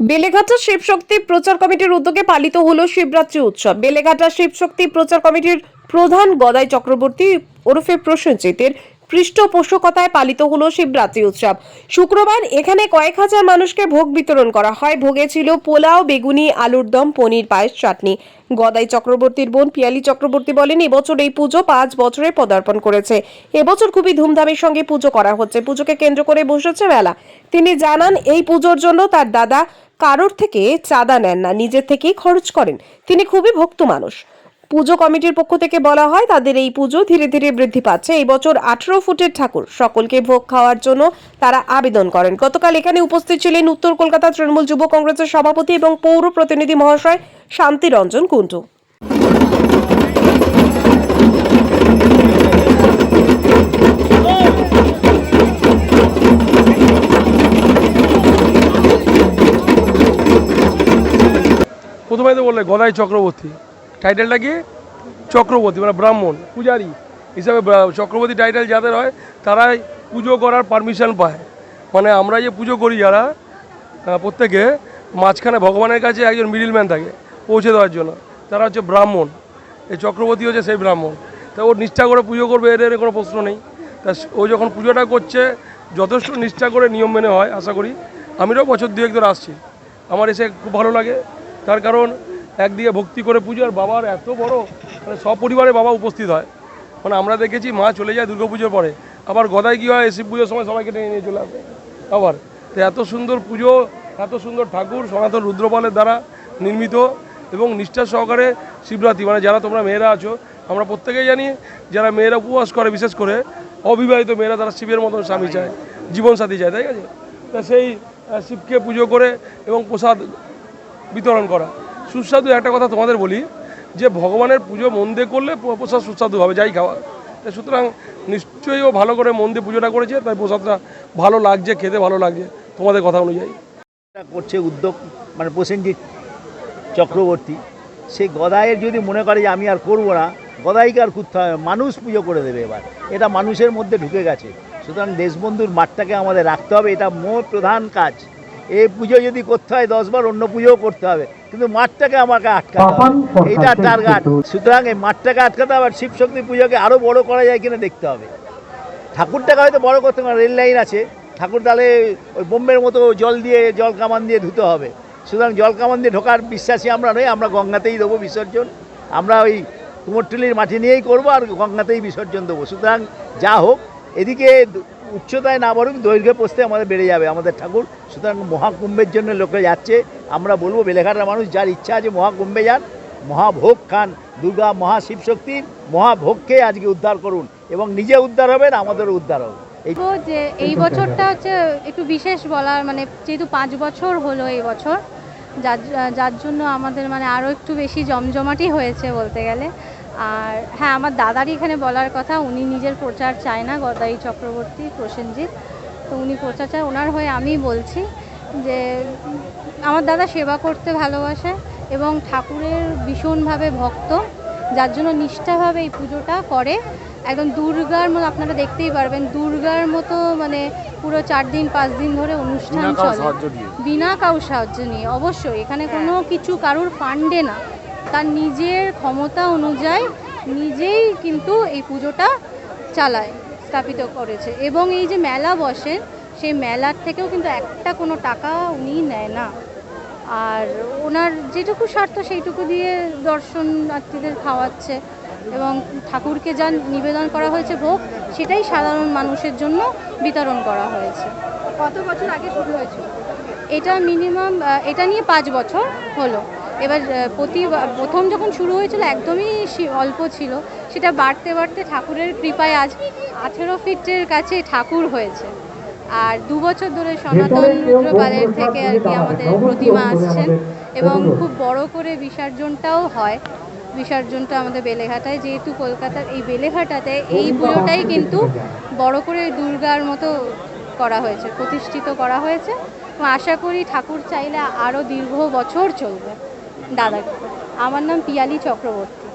বেলেঘাটা শিবশক্তি প্রচার কমিটির উদ্যোগে পালিত হলো শিবরাত্রি উৎসব। বেলেঘাটা শিবশক্তি প্রচার কমিটির প্রধান গদাই চক্রবর্তী ওরফে প্রসেনজিতের পৃষ্ঠপোষকতায় পালিত হল শিবরাত্রি উৎসব। শুক্রবার এখানে কয়েক হাজার মানুষকে ভোগ বিতরণ করা হয়। ভোগে ছিল পোলাও, বেগুনি, আলুর দম, পনির, পায়েস, চাটনি। গদাই চক্রবর্তীর বোন পিয়ালি চক্রবর্তী বলেন, এবছর এই পুজো পাঁচ বছরে পদার্পণ করেছে। এবছর খুবই ধুমধামের সঙ্গে পুজো করা হচ্ছে। পুজোকে কেন্দ্র করে বসেছে মেলা। তিনি জানান, এই পুজোর জন্য তার দাদা কারোর থেকে চাঁদা নেন না নিজের থেকেই খরচ করেন। তিনি খুবই ভক্ত মানুষ। পুজো কমিটির পক্ষ থেকে বলা হয়, তাদের এই পুজো ধীরে ধীরে বৃদ্ধি পাচ্ছে। এই বছর আঠেরো ফুটের ঠাকুর সকলকে ভোগ খাওয়ার জন্য তারা আবেদন করেন। গতকাল এখানে উপস্থিত ছিলেন উত্তর কলকাতা তৃণমূল যুব কংগ্রেসের সভাপতি এবং পৌর প্রতিনিধি মহাশয় শান্তি রঞ্জন কুণ্ডু। প্রথমে তো বললে গদাই চক্রবর্তী। টাইটেলটা কি? চক্রবর্তী মানে ব্রাহ্মণ, পূজারী হিসাবে চক্রবর্তী টাইটেল যাদের হয়, তারাই পুজো করার পারমিশন পায়। মানে আমরা যে পুজো করি যারা প্রত্যেকে, মাঝখানে ভগবানের কাছে একজন মিডিলম্যান থাকে, পৌঁছে দেওয়ার জন্য। তারা হচ্ছে ব্রাহ্মণ। এই চক্রবর্তী হচ্ছে সেই ব্রাহ্মণ। তা ও নিষ্ঠা করে পুজো করবে এর এর কোনো প্রশ্ন নেই। তা ও যখন পুজোটা করছে, যথেষ্ট নিষ্ঠা করে নিয়ম মেনে হয়, আশা করি। আমিও বছর দুয়েক ধরে আসছি। আমার এসে খুব ভালো লাগে। তার কারণ একদিকে ভক্তি করে পুজো, আর বাবার এত বড় মানে সপরিবারে বাবা উপস্থিত হয়। মানে আমরা দেখেছি মা চলে যায় দুর্গা পুজোর পরে। আবার গদায় কী হয়, শিব পুজোর সময় সবাইকে টেনে নিয়ে চলে আসে। আবার তো এত সুন্দর পুজো, এত সুন্দর ঠাকুর, সনাতন রুদ্রপালের দ্বারা নির্মিত এবং নিষ্ঠা সহকারে শিবরাত্রি। মানে যারা তোমরা মেয়েরা আছো, আমরা প্রত্যেকেই জানি, যারা মেয়েরা উপবাস করে, বিশেষ করে অবিবাহিত মেয়েরা, তারা শিবের মতন স্বামী চায়, জীবনসাথী চায়, তাই আছে তা সেই শিবকে পুজো করে এবং প্রসাদ বিতরণ করা। সুস্বাদু একটা কথা তোমাদের বলি, যে ভগবানের পুজো মন দিয়ে করলে প্রসাদ সুস্বাদু হবে, যাই খাওয়া তা সুতরাং নিশ্চয়ই ও ভালো করে মন দিয়ে পুজোটা করেছে, তাই প্রসাদটা ভালো লাগছে, খেতে ভালো লাগছে, তোমাদের কথা অনুযায়ী। করছে উদ্যোগ মানে প্রসেনজিৎ চক্রবর্তী। সেই গদাইয়ের যদি মনে করে যে আমি আর করব না, গদাইকে আর করতে হবে মানুষ পুজো করে দেবে এবার। এটা মানুষের মধ্যে ঢুকে গেছে। সুতরাং দেশবন্ধুর মাঠটাকে আমাদের রাখতে হবে, এটা মোট প্রধান কাজ। এই পুজো যদি করতে হয় দশবার অন্য পুজোও করতে হবে। কিন্তু মাঠটাকে আমাকে আটকাতে হবে। এইটা টার্গেট সুতরাং এই মাঠটাকে আটকাতে হবে আর শিবশক্তি পুজোকে আরও বড় করা যায় কিনা দেখতে হবে। ঠাকুরটাকে হয়তো বড় করতে পারে রেল লাইন আছে। ঠাকুর তাহলে ওই বোম্বের মতো জল দিয়ে জল কামান দিয়ে ধুতে হবে। সুতরাং জল কামান দিয়ে ঢোকার বিশ্বাসী আমরা নই আমরা গঙ্গাতেই দেবো বিসর্জন। আমরা ওই কুমোরটুলির মাটি নিয়েই করব আর গঙ্গাতেই বিসর্জন দেবো। সুতরাং যা হোক এদিকে উচ্চতায় না বাড়ুক দৈর্ঘ্যে পোস্তে আমাদের বেড়ে যাবে। আমাদের ঠাকুর সুতরাং মহাকুম্ভের জন্য লোকে যাচ্ছে। আমরা বলব বেলেঘাটার মানুষ যার ইচ্ছা আছে মহাকুম্ভে যান। মহাভোগ খান দুর্গা মহাশিবশক্তির মহাভোগকে আজকে উদ্ধার করুন এবং নিজে উদ্ধার হবেন আমাদেরও উদ্ধার হবে। যে এই বছরটা হচ্ছে একটু বিশেষ বলার মানে যেহেতু পাঁচ বছর হলো এই বছর যার যার জন্য আমাদের মানে আরও একটু বেশি জমজমাটি হয়েছে বলতে গেলে। আর হ্যাঁ আমার দাদারই এখানে বলার কথা উনি নিজের প্রচার চায় না গদাই চক্রবর্তী প্রসেনজিৎ। তো উনি প্রচার চায় ওনার হয়ে আমি বলছি যে আমার দাদা সেবা করতে ভালোবাসে এবং ঠাকুরের ভীষণভাবে ভক্ত যার জন্য নিষ্ঠাভাবে এই পুজোটা করে। একদম দুর্গার মতো আপনারা দেখতেই পারবেন দুর্গার মতো মানে পুরো চার দিন পাঁচ দিন ধরে অনুষ্ঠান চলে। বিনা কারোর সাহায্য নিয়ে অবশ্যই। এখানে কোনো কিছু কারুর ফান্ডে না। তার নিজের ক্ষমতা অনুযায়ী নিজেই কিন্তু এই পুজোটা চালায় স্থাপিত করেছে। এবং এই যে মেলা বসে সেই মেলার থেকেও কিন্তু একটা কোনো টাকা উনি নেয় না। আর ওনার যেটুকু স্বার্থ সেইটুকু দিয়ে দর্শনার্থীদের খাওয়াচ্ছে এবং ঠাকুরকে যা নিবেদন করা হয়েছে ভোগ সেটাই সাধারণ মানুষের জন্য বিতরণ করা হয়েছে। কত বছর আগে শুরু হয়েছিল? এটা মিনিমাম এটা নিয়ে পাঁচ বছর হলো। এবার প্রতি প্রথম যখন শুরু হয়েছিল একদমই অল্প ছিল সেটা বাড়তে বাড়তে ঠাকুরের কৃপায় আজ আঠেরো ফিটের কাছে ঠাকুর হয়েছে। আর দু বছর ধরে সনাতন রুদ্রপালের থেকে আর কি আমাদের প্রতিমা আসছেন এবং খুব বড় করে বিসর্জনটাও হয়। বিসর্জনটা আমাদের বেলেঘাটায় যেহেতু কলকাতার এই বেলেঘাটাতে এই পুজোটাই কিন্তু বড় করে দুর্গার মতো করা হয়েছে প্রতিষ্ঠিত করা হয়েছে। এবং আশা করি ঠাকুর চাইলে আরও দীর্ঘ বছর চলবে। দাদা আমার নাম পিয়ালি চক্রবর্তী।